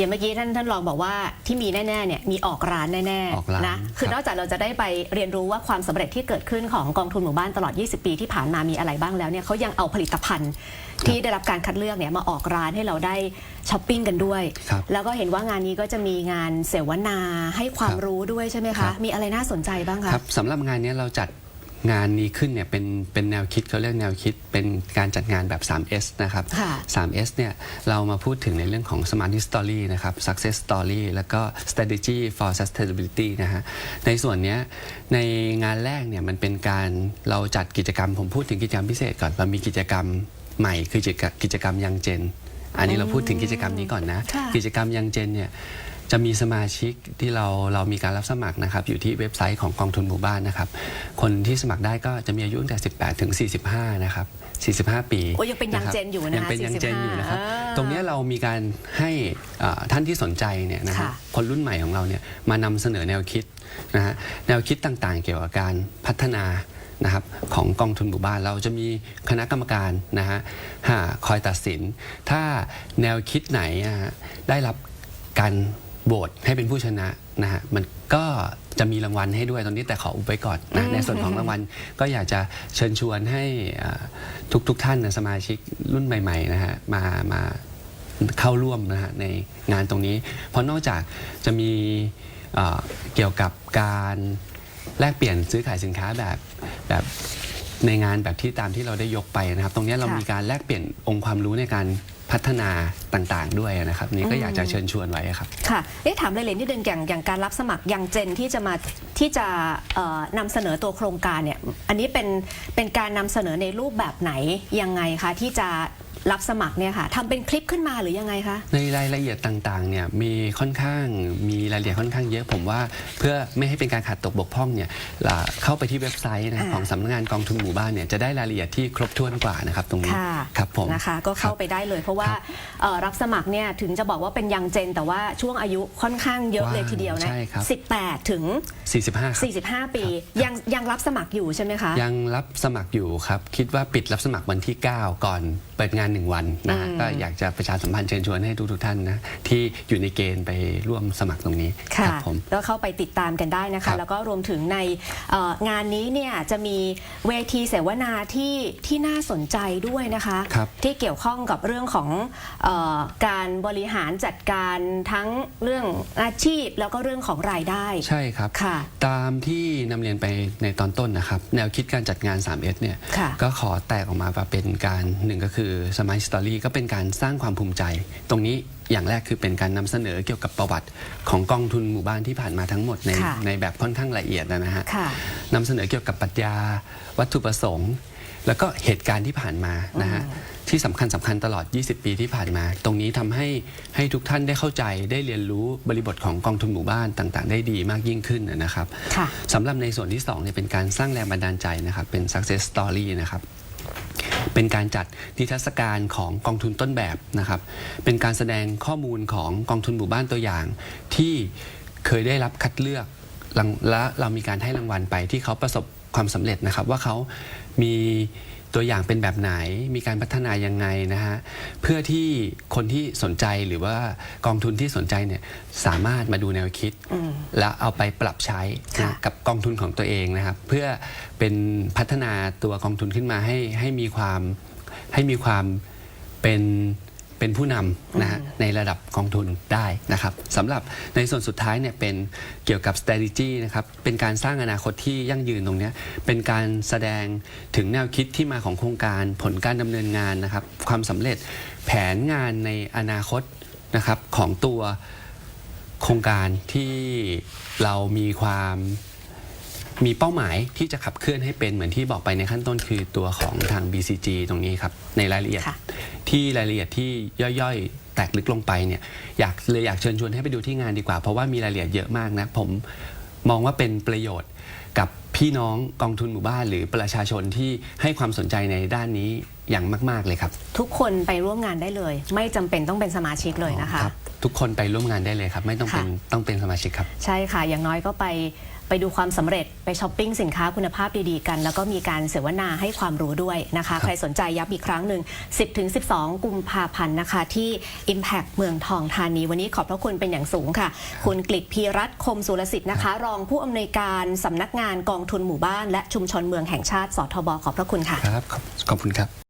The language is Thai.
อย่างเมื่อกี้ท่านท่านรองบอกว่าที่มีแน่ๆเนี่ยมีออกร้านแน่ออกร้านๆนะคือครับ นอกจากเราจะได้ไปเรียนรู้ว่าความสำเร็จที่เกิดขึ้นของกองทุนหมู่บ้านตลอด 20 ปีที่ผ่านมามีอะไรบ้างแล้วเนี่ยเขายังเอาผลิตภัณฑ์ที่ได้รับการคัดเลือกเนี่ยมาออกร้านให้เราได้ช้อปปิ้งกันด้วย ครับ แล้วก็เห็นว่างานนี้ก็จะมีงานเสวนาให้ความครับรู้ด้วยใช่ไหมครัคะ บ มีอะไรน่าสนใจบ้างคะ ครับสำหรับงานนี้เราจัด งานนี้ขึ้นเนี่ยเป็นเป็นแนวคิดเขาเรียกแนวคิดเป็นการจัดงานแบบ 3S นะครับ ค่ะ 3S เนี่ยเรามาพูดถึงในเรื่องของ Smart Story นะครับ Success Story แล้วก็ Strategy for Sustainability นะฮะในส่วนเนี้ยในงานแรกเนี่ยมันเป็นการเราจัดกิจกรรม ผมพูดถึงกิจกรรมพิเศษก่อนเรามีกิจกรรมใหม่คือกิจกรรมกิจกรรมยังเจน อันนี้เราพูดถึงกิจกรรมนี้ก่อนนะ ค่ะ กิจกรรมยังเจนเนี่ย จะมีสมาชิกที่เราเรามีการรับสมัครนะครับอยู่ที่เว็บไซต์ของกองทุนหมู่บ้านนะครับ คนที่สมัครได้ก็จะมีอายุตั้งแต่ 18 ถึง 45 นะครับ 45 ปีโอ้ยังเป็นยังเจนอยู่นะคะยังเป็นยังเจนอยู่นะครับ45อ่าตรงเนี้ยเรามีการให้อ่าท่านที่สนใจเนี่ยนะฮะค่ะคนรุ่นใหม่ของเราเนี่ยมานำเสนอแนวคิดนะฮะแนวคิดต่างๆ เกี่ยวกับการพัฒนานะครับของกองทุนหมู่บ้านเราจะมีคณะกรรมการนะฮะหาคอยตัดสิน ถ้าแนวคิดไหนอะฮะได้รับการ โหวตให้เป็นผู้ชนะนะฮะมันก็จะมีรางวัลให้ด้วยตอนนี้แต่ขออุบไว้ก่อนนะในส่วนของรางวัลก็อยากจะเชิญชวนให้อ่าทุกๆท่านนะสมาชิกรุ่นใหม่ๆนะฮะมามาเข้าร่วมนะฮะในงานตรงนี้ เพราะนอกจากจะมีเอ่อเกี่ยวกับการแลกเปลี่ยนซื้อขายสินค้าแบบแบบในงานแบบที่ตามที่เราได้ยกไปนะครับ ตรงนี้เราค่ะมีการแลกเปลี่ยนองค์ความรู้ในการ พัฒนาต่างๆด้วยนะครับ นี่ก็อยากจะเชิญชวนไว้ครับ ค่ะเอ๊ะถามเลยเลยนิดนึงอย่างอย่างการรับสมัครยังเจนที่จะมาที่จะเอ่อนำเสนอตัวโครงการเนี่ยอันนี้เป็นเป็นการนำเสนอในรูปแบบไหนยังไงคะที่จะ รับสมัครเนี่ยค่ะทำเป็นคลิปขึ้นมาหรือยังไงคะ ในรายละเอียดต่างๆเนี่ยมีค่อนข้างมีรายละเอียดค่อนข้างเยอะผมว่าเพื่อไม่ให้เป็นการขาดตกบกพร่องเนี่ยล่ะเข้าไปที่เว็บไซต์นะอ่า ของสำนักงานกองทุนหมู่บ้านเนี่ยจะได้รายละเอียดที่ครบถ้วนกว่านะครับตรงนี้ค่ะครับผม นะคะก็เข้าไปได้เลย เพราะว่าเอ่อรับสมัครเนี่ยถึงจะบอกว่าเป็นยังเจน แต่ว่าช่วงอายุค่อนข้างเยอะเลยทีเดียวนะใช่ครับ 18 ถึง 45ครับ 45 ปียังยังรับสมัครอยู่ใช่ไหมคะ ยังรับสมัครอยู่ครับ คิดว่าปิดรับสมัครวันที่ 9 ก่อนเปิดงาน1วันนะฮะอืมก็อยากจะประชาสัมพันธ์เชิญชวนให้ทุกๆท่านนะที่อยู่ในเกณฑ์ไปร่วมสมัครตรงนี้ค่ะครับผม แล้วเข้าไปติดตามกันได้นะครัคะ บแล้วก็รวมถึงในเอ่องานนี้เนี่ยจะมีเวทีเสวนาที่ที่น่าสนใจด้วยนะคะ ครับ ที่เกี่ยวข้องกับเรื่องของเออการบริหารจัดการทั้งเรื่องอาชีพแล้วก็เรื่องของรายได้ใช่ครับ ค่ะ ตามที่นำเรียนไปในตอนต้นนะครับ แนวคิดการจัดงาน 3S เนี่ยค่ะ ก็ขอแตกออกมาเป็นการหนึ่งก็คือ Smart Story ก็เป็นการสร้างความภูมิใจ ตรงนี้อย่างแรกคือเป็นการนำเสนอเกี่ยวกับประวัติของกองทุนหมู่บ้านที่ผ่านมาทั้งหมดในค่ะในแบบค่อนข้างละเอียดนะฮะค่ะนำเสนอเกี่ยวกับปรัชญาวัตถุประสงค์ แล้วก็เหตุการณ์ที่ผ่านมานะฮะที่สำคัญสำคัญตลอด 20 ปีที่ผ่านมา ตรงนี้ทำให้ให้ทุกท่านได้เข้าใจได้เรียนรู้บริบทของกองทุนหมู่บ้านต่างๆ ได้ดีมากยิ่งขึ้นนะครับค่ะสำหรับในส่วนที่2เนี่ยเป็นการสร้างแรงบันดาลใจนะครับเป็น success story นะครับ เป็นการจัดนิทรรศการของกองทุนต้นแบบนะครับ เป็นการแสดงข้อมูลของกองทุนหมู่บ้านตัวอย่าง ที่เคยได้รับคัดเลือกและเรามีการให้รางวัลไปที่เขาประสบความสำเร็จนะครับ ว่าเขามี ตัวอย่างเป็นแบบไหนมีการพัฒนายังไงนะฮะเพื่อที่คนที่สนใจหรือว่ากองทุนที่สนใจเนี่ยสามารถมาดูแนวคิดแล้วเอาไปปรับใช้ค่ะ นะกับกองทุนของตัวเองนะครับ เพื่อเป็นพัฒนาตัวกองทุนขึ้นมาให้ให้มีความให้มีความเป็น เป็นผู้นำนะฮะในระดับกองทุนได้นะครับสำหรับในส่วนสุดท้ายเนี่ยเป็นเกี่ยวกับ strategy นะครับเป็นการสร้างอนาคตที่ยั่งยืนตรงเนี้ยเป็นการแสดงถึงแนวคิดที่มาของโครงการผลการดำเนินงานนะครับความสำเร็จแผนงานในอนาคตนะครับของตัวโครงการที่เรามีความ มีเป้าหมายที่จะขับเคลื่อนให้เป็นเหมือนที่บอกไปในขั้นต้นคือตัวของทาง BCG ตรงนี้ครับ ในรายละเอียด ค่ะ ที่รายละเอียดที่ย่อยๆ แตกลึกลงไปเนี่ยอยากเลยอยากเชิญชวนให้ไปดูที่งานดีกว่า เพราะว่ามีรายละเอียดเยอะมากนะ ผมมองว่าเป็นประโยชน์กับพี่น้องกองทุนหมู่บ้าน หรือประชาชนที่ให้ความสนใจในด้านนี้อย่างมาก ๆเลยครับ ทุกคนไปร่วมงานได้เลย ไม่จำเป็นต้องเป็นสมาชิกเลยนะคะ รับทุกคนไปร่วมงานได้เลยครับ ไม่ต้องเป็นค่ะต้องเป็นสมาชิกครับ ใช่ค่ะ อย่างน้อยก็ไป ไปดูความสำเร็จไปช้อปปิ้งสินค้าคุณภาพดีๆกัน แล้วก็มีการเสวนาให้ความรู้ด้วยนะคะ ใครสนใจย้ำอีกครั้งหนึ่ง 10-12 กุมภาพันธ์นะคะ ที่ Impact เมืองทองธานี วันนี้ขอบพระคุณเป็นอย่างสูงค่ะ คุณกฤษพีรัตน์คมสุรสิทธิ์นะคะ รองผู้อำนวยการสำนักงานกองทุนหมู่บ้าน และชุมชนเมืองแห่งชาติสทบขอบพระคุณค่ะ ครับ ขอบขอบคุณครับ